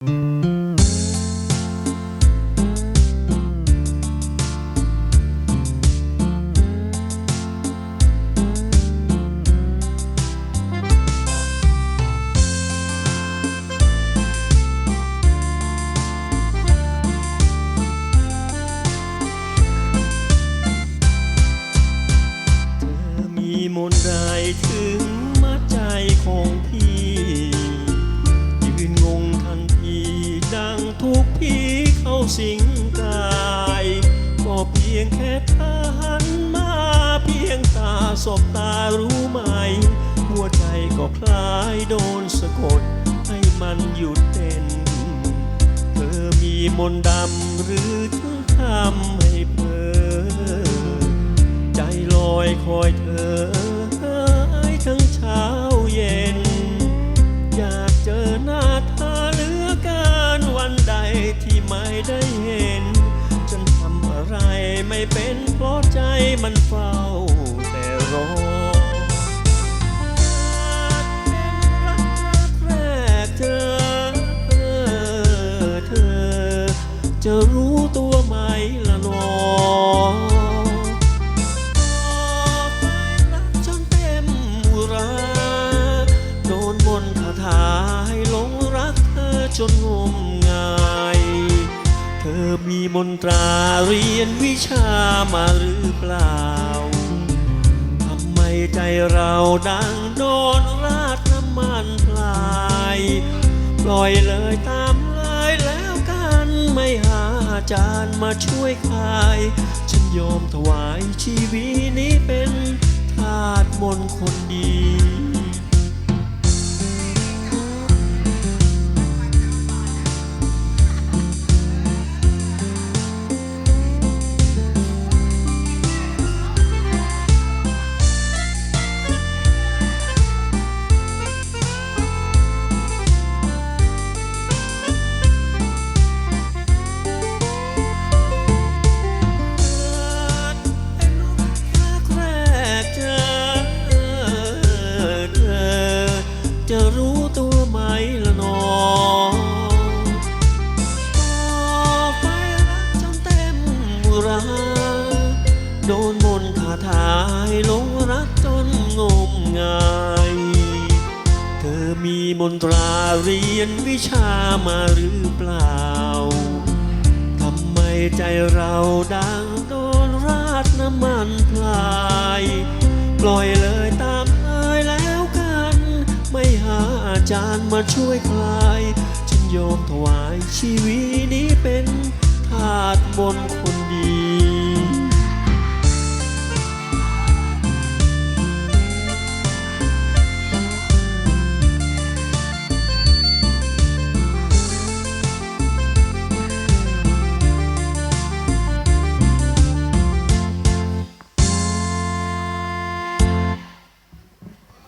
เสิงกาย ก็เพียงแค่เธอหันมาเพียงตาสบตารู้ไหม หัวใจก็คล้ายโดนสะกด ให้มันหยุดเต้น เธอมีมนต์ดำหรือถึงทำให้เพลอใจลอยคอยเธอให้ทั้งเช้า ไม่ได้เห็น จนทำอะไรไม่เป็นเพราะใจมันเฝ้าแต่รอเป็นรักแรกเธอเธอจะรู้ตัวไหมละนอไปรักจนเต็มอุราโดนมนคาถาให้หลงรักเธอจนงม อมีมนตราเรียนวิชามาหรือเปล่า ทำไมใจเราดังโดนราดน้ำมันพลาย ปล่อยเลยตามเลยแล้วกันไม่หาอาจารย์มาช่วยคลาย ฉันยอมถวายชีวิตนี้เป็นทาสมนคนดี โดนมนคาถาให้ลงรักจนงมงาย เธอมีมนตราเรียนวิชามาหรือเปล่า ทำไมใจเราดังโดนราดน้ำมันพลาย ปล่อยเลยตามเลยแล้วกัน ไม่หาอาจารย์มาช่วยคลายฉันยอมถวายชีวิตนี้เป็นทาสบนคนดี